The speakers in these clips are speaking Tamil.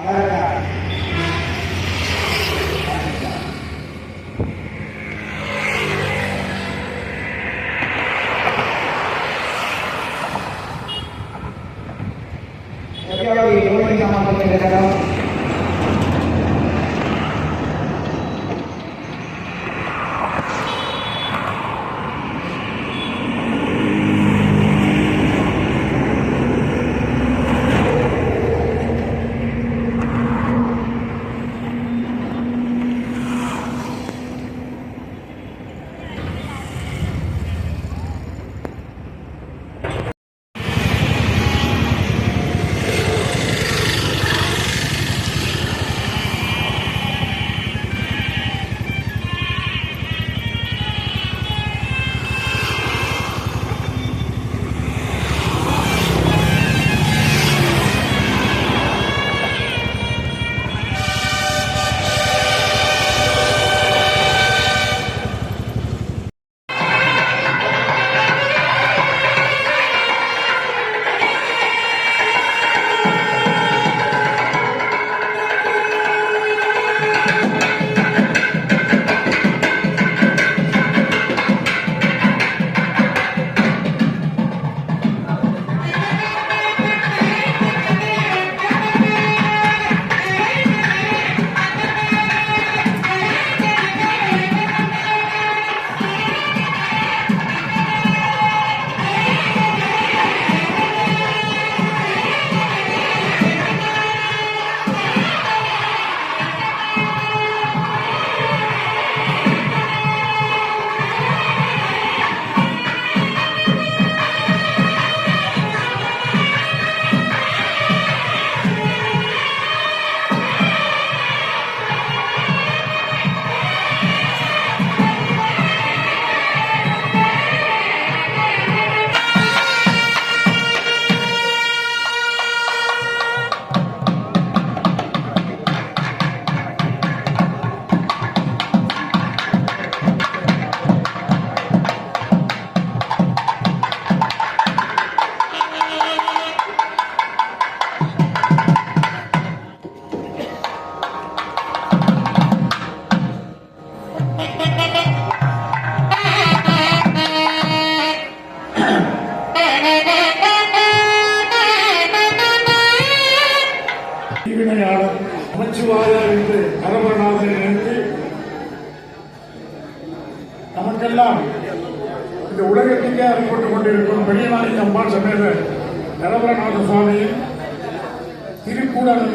Jadi kalau ini sama pemerintah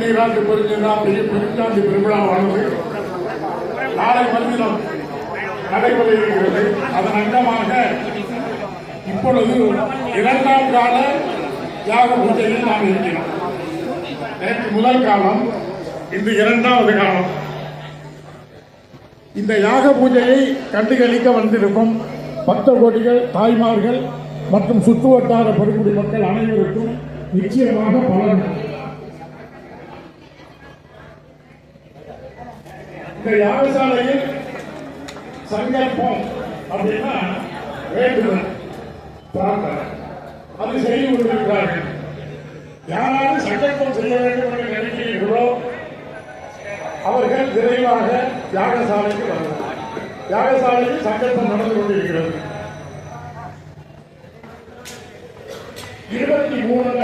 நீராட்டு பெருஞ்சினா பெரிய பெருஞ்சாந்தி பெருவிழாவானது நாளை மறுதினம் நடைபெற இருக்கிறது. அதன் அங்கமாக இப்பொழுது இரண்டாம் கால தியாக பூஜையில் நாம் இருக்கிறோம். நேற்று முதல் காலம் இன்று இரண்டாவது காலம். இந்த யாக பூஜையை கண்டுகளிக்க வந்திருக்கும் பக்த கோடிகள் தாய்மார்கள் மற்றும் சுற்று வட்டார பெருங்குடி மக்கள் அனைவருக்கும் நிச்சயமாக பலன். இந்த யாகசாலையில் சங்கல்பம் அப்படின்னா வேண்டுதல் பிரார்த்தனை. அது செய்து கொண்டிருக்கிறார்கள். யாராவது சங்கல்பம் செய்ய வேண்டும் என்று நினைக்கிறீர்களோ அவர்கள் விரைவாக யாகசாலைக்கு வருவார். யாகசாலையில் சங்கல்பம் நடந்து கொண்டிருக்கிறது. இருபத்தி மூணுல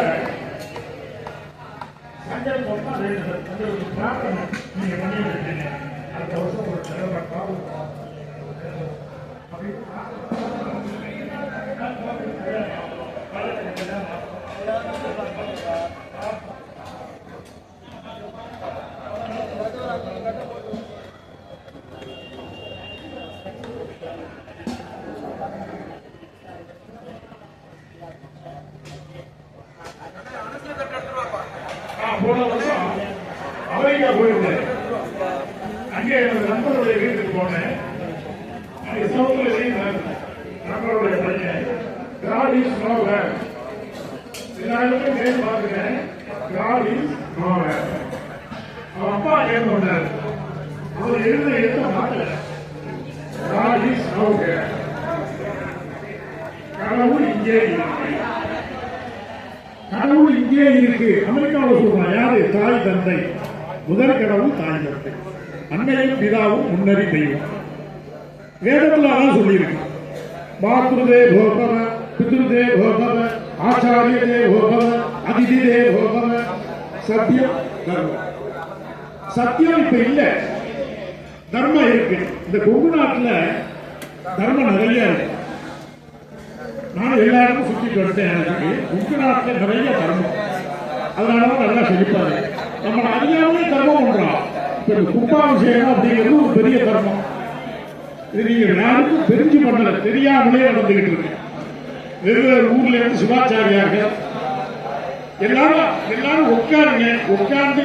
சங்கல்பம் தான் வேண்டுதல். அது ஒரு பிரார்த்தனை நீங்க பண்ணிட்டு இருக்கீங்க. அடுத்த வருஷம் ஒரு சிறந்த காலம் நான் முன்னறி தெய்வம். வேதத்தில் அதான் சொல்லியிருக்கு. மாத்ருதே போபவ பித்ருதே போபவ ஆச்சாரியதே போபவ அதிதிதே போபவ சத்தியம் தர்மம். சத்தியம் இப்ப இல்ல. தர்மம் இருக்கு. இந்த கொங்கு நாட்டுல தர்மம் நிறைய இருக்கு. நான் எல்லாருக்கும் இடமும் வந்துட்டேன் எனக்கு. கொங்கு நாட்டுல நிறைய தர்மம். அதனாலதான் நல்லா செழிப்பாரு நம்ம அறியாமலே தர்மம் பண்றோம் இப்ப இந்த கும்பாபிஷேகம் அப்படிங்கிறது ஒரு பெரிய தர்மம். இது நீங்க யாருக்கும் தெரிஞ்சு பண்ணல தெரியாமலே நடந்துகிட்டு இருக்கு. வெவ்வேறு ஊர்ல இருந்து சிவாச்சாரியார்கள் எல்லாரும் எல்லாரும் உட்காருங்க உட்கார்ந்து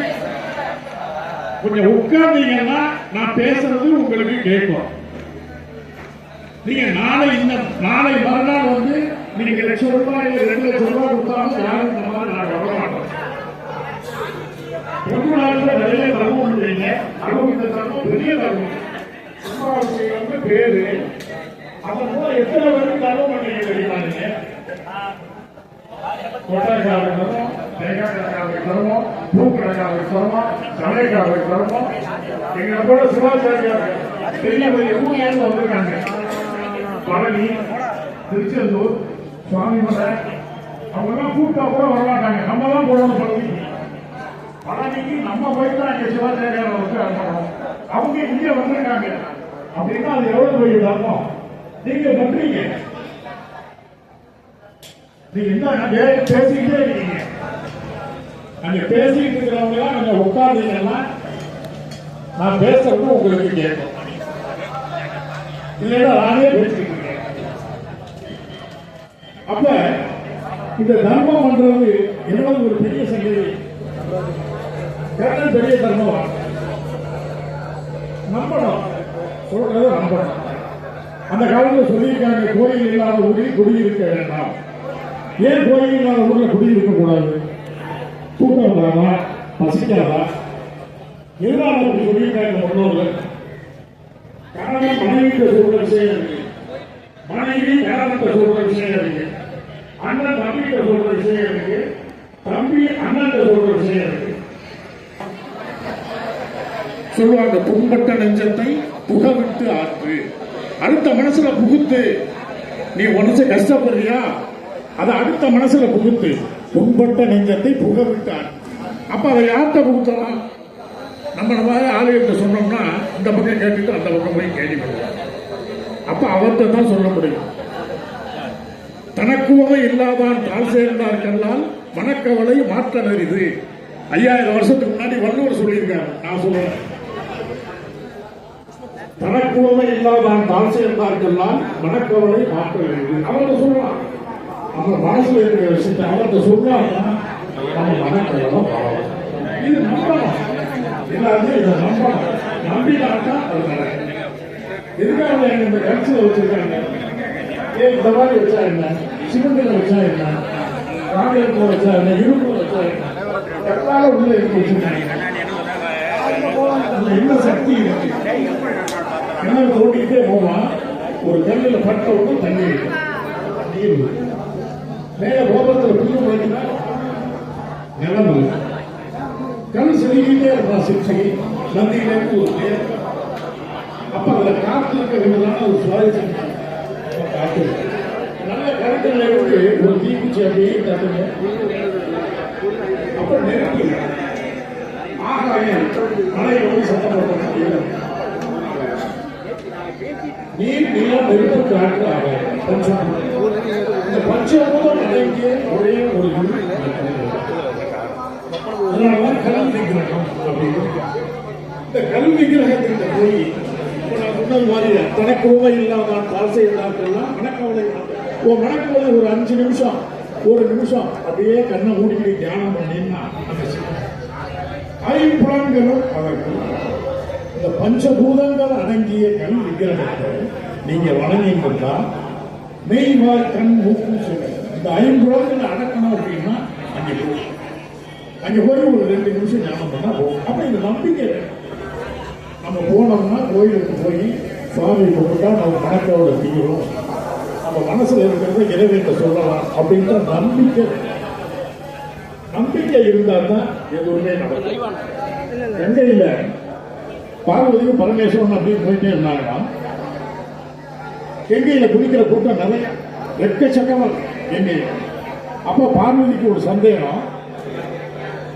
கொஞ்சம் உட்கார்ந்தீங்கன்னா நான் பேசுறது உங்களுக்கு கேட்கும். நீங்க நாளை இந்த நாளை மறுநாள் வந்து நீங்க லட்சம் ரூபாய் ரெண்டு லட்சம் ரூபாய் கொடுத்தாலும் யாரும் இந்த மாதிரி நான் வர மாட்டோம் பொது நிறைய தர்மம் அதுவும் இந்த தர்மம் பெரிய தர்மம் கும்பாபிஷேகம் வந்து பேரு அதன் மூலம் எத்தனை பேருக்கு தர்மம் பண்ணீங்க தெரியுமா நீங்க எங்களை கூட சிவாச்சாரியார் பெரிய பெரிய ஊழியர்கள் வந்திருக்காங்க. பழனி திருச்செந்தூர் சுவாமிமலை அவங்கெல்லாம் கூப்பிட்டா கூட வரமாட்டாங்க. நம்ம தான் போடணும் பழனி. பழனிக்கு நம்ம போய் தான் இங்க சிவாச்சாரியார் வந்து அனுப்பணும் அவங்க இங்க வந்திருக்காங்க. அப்படின்னா அது எவ்வளவு பெரிய தர்மம்? நீங்க பண்றீங்க நீங்க என்ன பேசிக்கிட்டே இருக்கீங்க. அங்க பேசிக்கிட்டு இருக்கிறவங்க எல்லாம் நீங்க உட்கார்ந்தீங்கன்னா நான் பேசுறது உங்களுக்கு கேட்கும். இல்லைன்னா நானே பேசிக்கிட்டு இருக்கேன். அப்ப இந்த தர்மம் பண்றது எவ்வளவு ஒரு பெரிய சங்கதி கர்ணன் பெரிய தர்மம் நம்பணும் சொல்றதை நம்பணும் அந்த காலத்தில் சொல்லியிருக்காங்க கோயில் இல்லாத ஊரில் குடியிருக்க வேண்டாம். ஏன் கோயில் இல்லாத ஊரில் குடியிருக்க கூடாது? தூக்கம் வராமா பசிக்காதா? எதனால அப்படி சொல்லியிருக்காங்க முன்னோர்கள். கணவன் மனைவிக்கு சொல்ற விஷயம் மனைவி கணவன்கிட்ட சொல்ற விஷயம் இருக்கு அண்ணன் தம்பிகிட்ட சொல்ற விஷயம் இருக்கு தம்பி அண்ணன் சொல்ற விஷயம் இருக்கு சொல்லுவாங்க புண்பட்ட நெஞ்சத்தை புகவிட்டு ஆற்று. அடுத்த மனசுல புகுத்து நீ மனசு கஷ்டப்படுறியா? அதை அடுத்த மனசுல புகுத்து புண்பட்ட நெஞ்சத்தை புகவிட்டார் ஆற்று. அப்ப அதை யார்கிட்ட புகுத்தலாம்? நம்ம நம்ம ஆலயத்தை சொன்னோம்னா இந்த பக்கம் கேட்டுட்டு அந்த பக்கம் போய் கேள்வி பண்ணுவோம் அப்ப அவர்கிட்ட தான் சொல்ல முடியும். தனக்குவமை இல்லாதான் தாழ் சேர்ந்தார்கெல்லாம் மனக்கவலை மாற்ற நெறிது ஐயாயிரம் வருஷத்துக்கு முன்னாடி வள்ளுவர் சொல்லியிருக்காரு. நான் சொல்லுவேன். தனக்குவமை இல்லாதான் தான் சேர்ந்தார்கெல்லாம் மனக்கவலை மாற்ற வேண்டும். அவங்க சொல்லலாம். அவங்க மனசுல இருக்கிற விஷயத்தை அவர்கிட்ட சொல்லாம நம்ம மனக்கவலை பாவம் இது நம்பணும் எல்லாருமே இதை நம்பணும் நம்பினாக்கா அது நடக்கும். எதுக்காக இந்த கட்சியில் வச்சிருக்காங்க? ஏ இந்த மாதிரி வச்சா என்ன? சிமெண்ட்ல வச்சா என்ன? காங்கிரீட்ல வச்சா என்ன? இரும்புல வச்சா என்ன? எல்லாரும் உள்ள எடுத்து வச்சிருக்காங்க. என்ன சக்தி இருக்கு? கிணறு தோண்டிக்கிட்டே போவான் ஒரு கல்லில் பட்ட விட்டு தண்ணி இருக்கும். நீர் மேல கோபத்துல புல்லு போயிட்டுனா நிலம் கண் கல் செலுத்திக்கிட்டே இருப்பான் சிப்சி நந்தியிலேருந்து ஒரு நேர் அப்ப அதுல காத்து இருக்க வேண்டியதான ஒரு சுவாரஸ்யம் அப்ப காத்து நல்ல கருத்துல இருக்கு ஒரு தீக்குச்சி அப்படியே தட்டுங்க. அப்ப நெருப்பு ஆகாயம் மழை வந்து சத்தம் போட்டு நீர் நிலம் நெருப்பு காற்று இந்த பஞ்சபூதம் அடங்கிய ஒரே ஒரு அதனாலதான் கல் விக்கிரகம் அப்படின்னு இந்த கல் விக்கிரகத்திற்கு போய் இப்ப மாதிரி தனக்கு இல்லாதான் காசை இல்லாதெல்லாம் மனக்கவலை உன் மனக்கவலை ஒரு அஞ்சு நிமிஷம் ஒரு நிமிஷம் அப்படியே கண்ணை மூடிக்கிட்டு தியானம் பண்ணீங்கன்னா அந்த ஐம்புலன்களும் இந்த பஞ்சபூதங்கள் அடங்கிய கல் விக்கிரகத்தை நீங்க வணங்கிங்கன்னா மெய்வாய் கண் மூக்கு சொல்லு இந்த ஐம்புலன்களை அடக்கணும் அப்படின்னா அங்கே போய். அங்க போய் ஒரு ரெண்டு நிமிஷம் ஞானம் பண்ணா போகும் அப்ப இந்த நம்பிக்கை நம்ம போனோம்னா கோயிலுக்கு போய் சுவாமி கும்பிட்டா நம்ம மனக்கோட தீரும். நம்ம மனசுல இருக்கிறத இறைவன் சொல்லலாம் அப்படின்ற நம்பிக்கை நம்பிக்கை இருந்தா தான் எதுவுமே நடக்கும். கங்கையில பார்வதியும் பரமேஸ்வரன் அப்படியே போயிட்டே இருந்தாங்கன்னா கங்கையில குளிக்கிற கூட்டம் நிறைய. எக்கச்சக்கமா கெங்கையில் அப்ப பார்வதிக்கு ஒரு சந்தேகம்.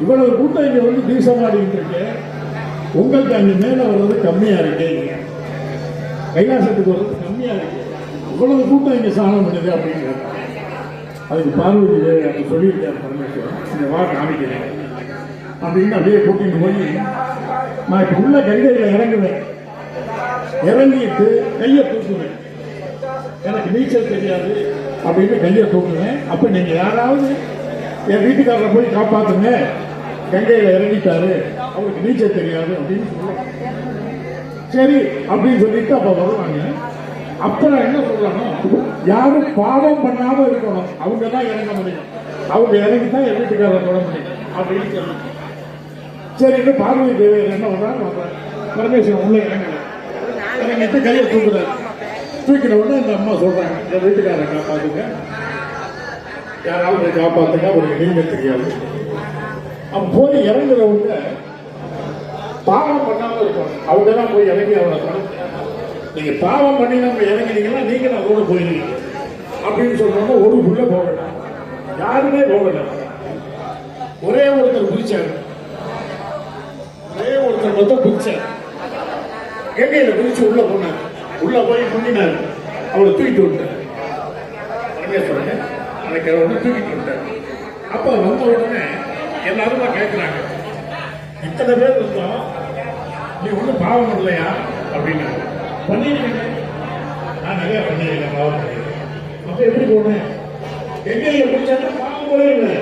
இவ்வளவு கூட்டம் இங்க வந்து தீசமாடிட்டு இருக்கு. உங்களுக்கு அங்க மேல வர்றது கம்மியா இருக்கு. கைலாசத்துக்கு வர்றது கம்மியா இருக்கு. இவ்வளவு கூட்டம் இங்க சாணம் பண்ணுது அப்படின்னு கேட்டாங்க. அதுக்கு பார்வதி தேவி சொல்லியிருக்காரு பரமேஸ்வரன். இந்த வா காமிக்கிறேன். அப்படின்னு அப்படியே கூட்டிட்டு போய் நான் இப்ப உள்ள கங்கையில இறங்குவேன். இறங்கிட்டு கையை தூக்குவேன். எனக்கு நீச்சல் தெரியாது அப்படின்னு கையை தூக்குவேன். அப்ப நீங்க யாராவது என் வீட்டுக்காரரை போய் காப்பாத்துங்க. கங்கையில இறங்கிட்டாரு. அவருக்கு நீச்சல் தெரியாது அப்படின்னு சொல்லுவாங்க சரி அப்படின்னு சொல்லிட்டு அப்ப வருவாங்க. அப்புறம் என்ன சொல்றாங்க யாரும் பாவம் பண்ணாம இருக்கணும். அவங்க தான் இறங்க முடியும். அவங்க இறங்கி தான் என் வீட்டுக்காரரை தொட முடியும். அப்படின்னு சொல்லி சரின்னு பார்வதி தேவையர் என்ன பண்றாங்க பரமேஸ்வரன் உள்ள இறங்கல. இறங்கிட்டு கையை தூக்குறாரு. தூக்கின உடனே இந்த அம்மா சொல்றாங்க இந்த வீட்டுக்காரரை காப்பாத்துங்க. யாராவது போய் காப்பாத்துங்க அவருக்கு நீங்க தெரியாது அவன் போய் இறங்குறவங்க பாவம் பண்ணாம இருப்பாங்க. அவங்க தான் போய் இறங்கி அவனை தொடர்ந்து நீங்க பாவம் பண்ணி நம்ம இறங்கினீங்கன்னா நீங்க கூட போயிருக்கீங்க அப்படின்னு சொல்றவங்க ஒரு புள்ள போகல. யாருமே போகல. ஒரே ஒருத்தர் குதிச்சாரு. ஒரே ஒருத்தர் மட்டும் குதிச்சார் கங்கையில குதிச்சு உள்ள போனார். உள்ள போய் முந்தினார். அவளை தூக்கிட்டு விட்டார் பரமேஸ்வரன் அன்னைக்கு அவரை தூக்கிட்டு விட்டார் அப்ப வந்த உடனே எல்லாரும் கேட்கிறாங்க இத்தனை பேர் இருந்தோம் நீ ஒன்றும் பாவம் இல்லையா? அப்படின்னு பண்ணிருக்கீங்க நான் நிறைய பண்ணிருக்கேன் பாவம் பண்ணிருக்கேன் அப்ப எப்படி போனேன்? எங்கேய முடிச்சாலும் பாவம் போல இல்லை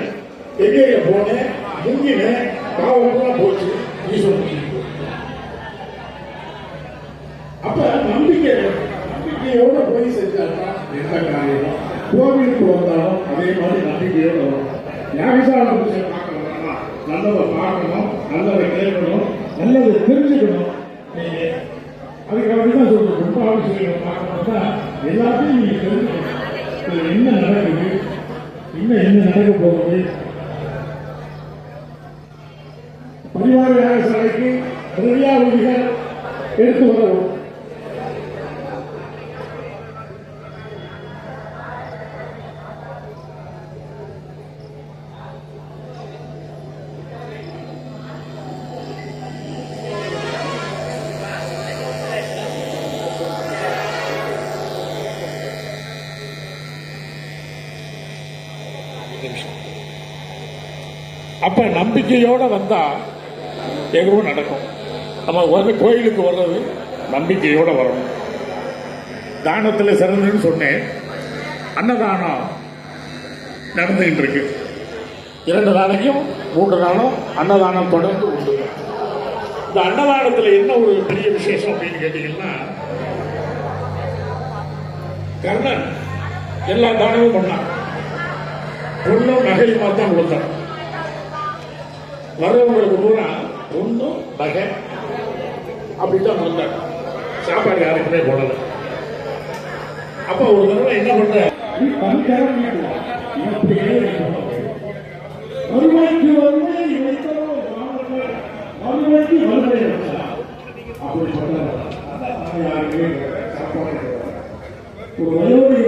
எங்கேய போனேன் முங்கினேன் பாவம் போச்சு. அப்ப நம்பிக்கை நம்பிக்கையோட போய் செஞ்சாதான் எந்த காரியம்? கோவிலுக்கு வந்தாலும் அதே மாதிரி நம்பிக்கையோட வரும். யாகசால பூஜை நல்லதை பார்க்கணும் நல்லதை கேட்கணும் நல்லதை தெரிஞ்சுக்கணும். நீங்க அதுக்காக தான் சொல்றேன். கும்பாபிஷேகம் பார்க்கணும்னா எல்லாத்தையும் நீங்க தெரிஞ்சுக்கணும். என்ன நடக்குது? இன்னும் என்ன நடக்க போகுது? பரிவார யாகசாலைக்கு ரெடியா விதிகள் எடுத்து வரவும் அப்ப நம்பிக்கையோட வந்தா எதுவும் நடக்கும். நம்ம வந்து கோயிலுக்கு வர்றது நம்பிக்கையோட வரணும். தானத்தில் சிறந்ததுன்னு சொன்னேன். அன்னதானம் நடந்துகிட்டு இருக்கு. இரண்டு நாளைக்கும் மூன்று நாளும் அன்னதானம் தொடர்ந்து உண்டு. இந்த அன்னதானத்தில் என்ன ஒரு பெரிய விசேஷம் அப்படின்னு கேட்டீங்கன்னா கர்ணன் எல்லா தானமும் பண்ணான். பொண்ணும் நகையுமா தான் கொடுத்தான் வர்றவங்களுக்கு பூரா ஒன்றும் நகை அப்படித்தான் கொடுத்தாங்க சாப்பாடு யாருக்குமே போடல. அப்ப ஒரு தடவை என்ன பண்ற நீ வருவாய்க்கு வருவாய் வருவாய்க்கு வருவாய் அப்படி சாப்பாடு ஒரு வந்து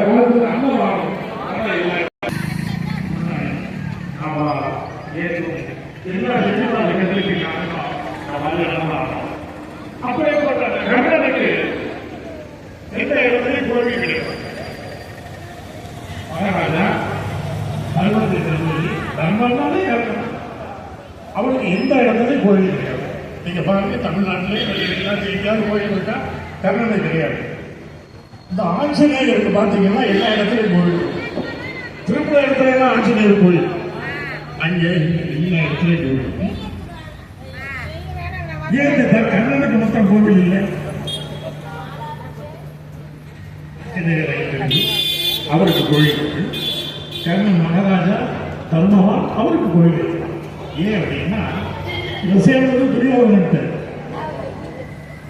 காலத்துல அன்னதானம் ஆனா இல்லை. ஆமா ஏற்கும். எல்லா எதிர்பார்ப்பு கட்டளைக்கு காரணம் நம்ம அன்னதானம். அப்படியேப்பட்ட கர்ணனுக்கு எந்த இடத்துலையும் கோவில் கிடையாது மகாராஜா தர்மத்தை தெரிஞ்சு தர்மம்னாலே கர்ணன் அவனுக்கு எந்த கோயில் கிடையாது நீங்க பாருங்க தமிழ்நாட்டிலே வெளியிலாம் எங்கேயாவது கோயில் இருக்கா? கர்ணனை கிடையாது. இந்த ஆஞ்சநேயருக்கு பார்த்தீங்கன்னா எல்லா இடத்துலையும் கோயில். திருப்பூர் இடத்துல எல்லாம் ஆஞ்சநேயர் கோயில். அங்கே எல்லா இடத்துலையும் கோயில். ஏன் இந்த கர்ணனுக்கு மொத்தம் கோவில் இல்லை? அவருக்கு கோயில் இருக்கு. கர்ணன் மகாராஜா தர்மவான் அவருக்கு கோயில் ஏன் அப்படின்னா இவன் சேர்ந்தது துரியோதனத்தை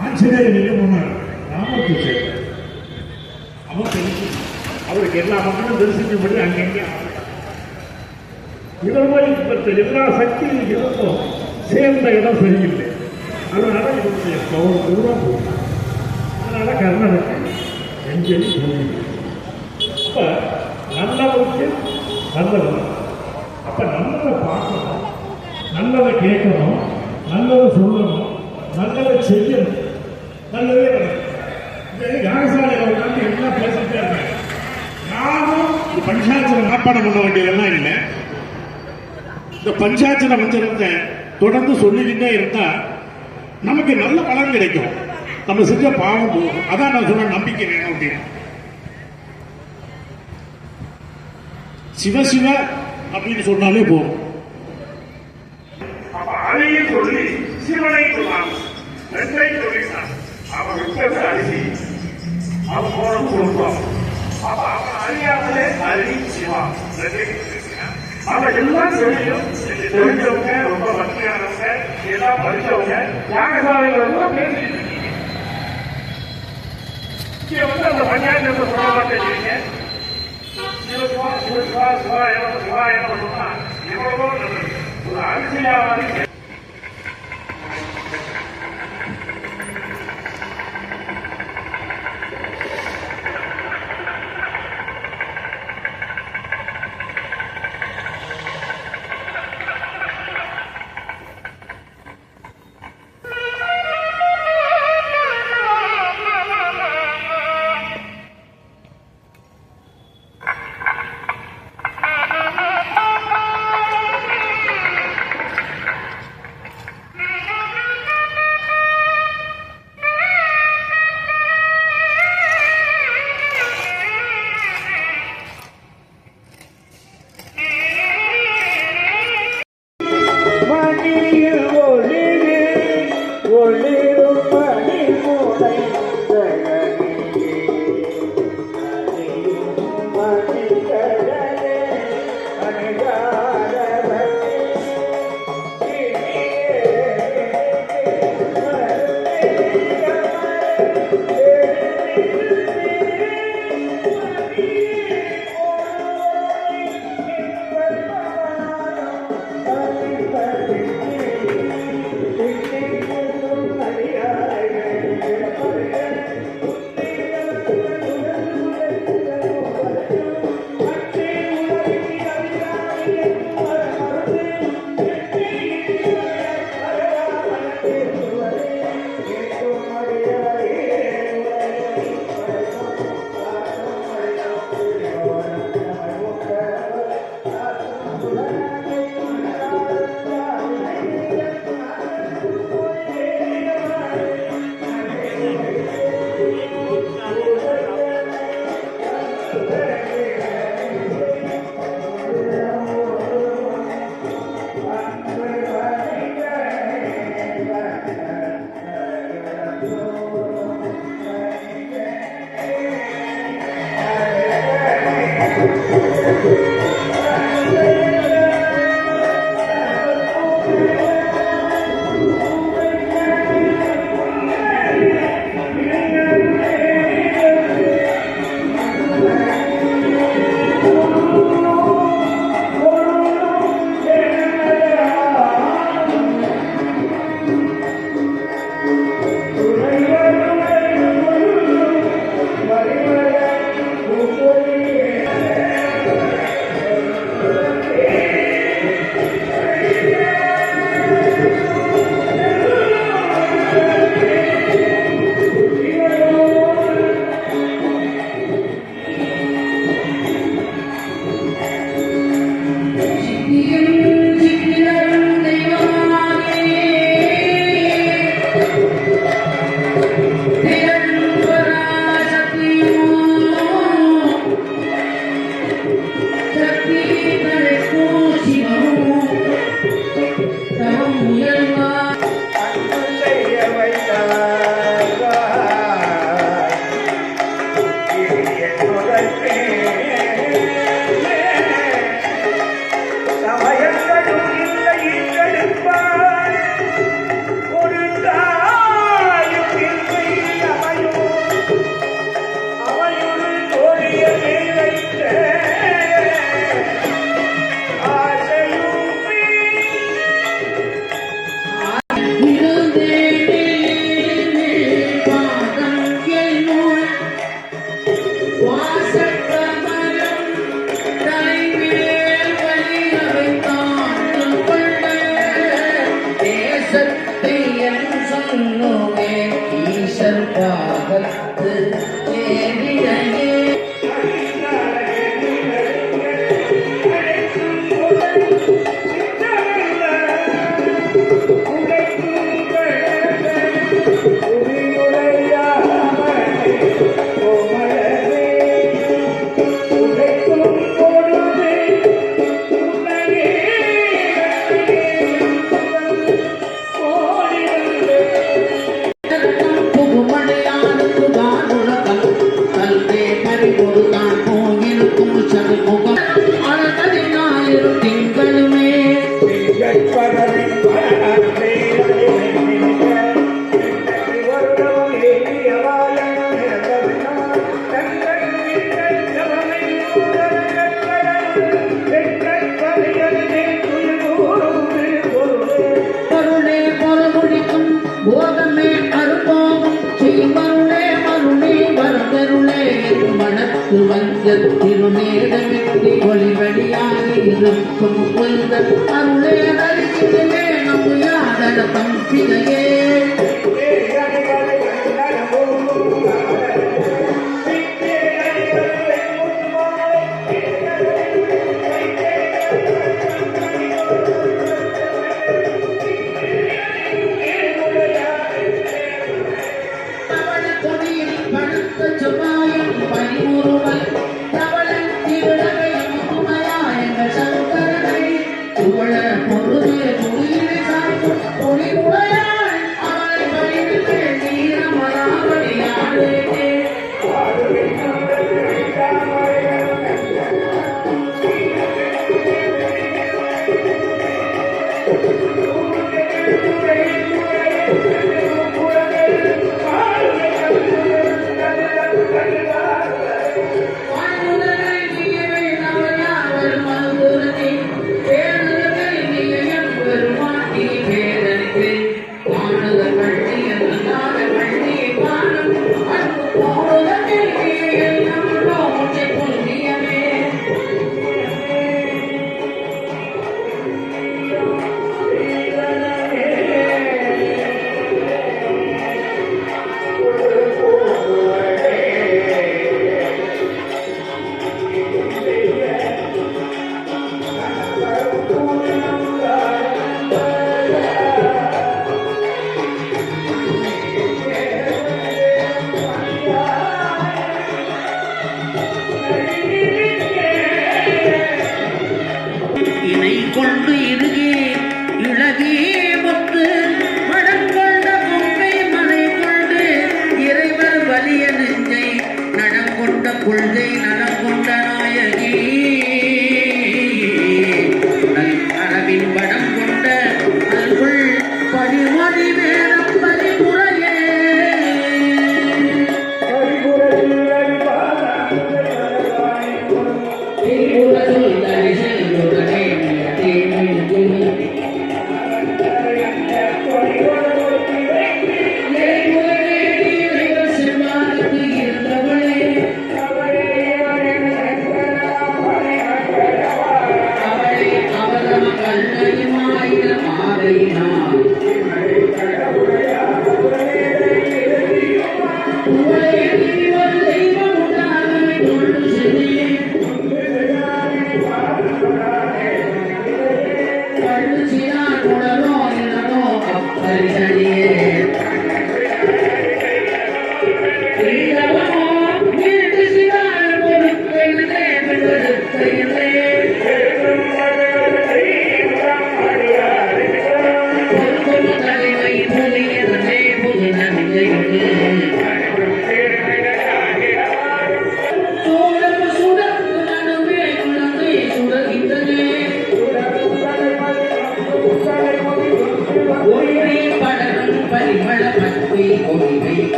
ஆஞ்சநேயர் இல்லை முன்னாள் சேர்ந்தார் அவன் தெரிஞ்சு அவருக்கு எல்லா மக்களும் தரிசிக்கும்படி அங்கங்கே இதில் போய் எல்லா சக்தியும் இருந்தும் சேர்ந்த இடம் சரியில்லை அதனால இவருடைய பவர் தூரம் போகும் அதனால கர்ணனுக்கு எங்கேயும் போகும் அப்ப நல்லவருக்கு நல்லவர் அப்ப நல்லதை பார்க்கணும். நல்லதை கேட்கணும் நல்லதை சொல்லணும் நல்லதை செய்யணும். நல்லதே நடக்கும். இந்த யாகசாலையில் உட்காந்து எல்லாம் பேசிட்டே இருக்காங்க. நானும் இந்த பஞ்சாயத்துல மனப்பாடம் பண்ண வேண்டியதெல்லாம் இல்லை. இந்த பஞ்சாயத்துல மந்திரத்தை தொடர்ந்து சொல்லிக்கிட்டே இருந்தா நமக்கு நல்ல பலன் கிடைக்கும். நம்ம செஞ்ச பாவம் போகும். அதான் நான் சொன்ன நம்பிக்கை வேணும் அப்படின்னு. சிவ சிவ அப்படின்னு சொன்னாலே போகும் அப்ப அதையும் சொல்லி சிவனை சொன்னான் ரெண்டை சொல்லிட்டான் அவன் விட்டது அரிசி அவன் போன குடும்பம் அப்ப அவன் அறியாமலே அரி சிவா ரெண்டையும் அவன் எல்லாம் தெரியும் தெரிஞ்சவங்க ரொம்ப வசதியானவங்க எல்லாம் படிச்சவங்க யாகசாலைகள் எல்லாம் பேசிட்டு இங்க வந்து அந்த பஞ்சாயத்து சொல்ல தெரியுங்க சிவா சிவா சிவா என்ன சிவா என்ன சொன்னா இவ்வளவோ ஒரு அரசியலாவாதி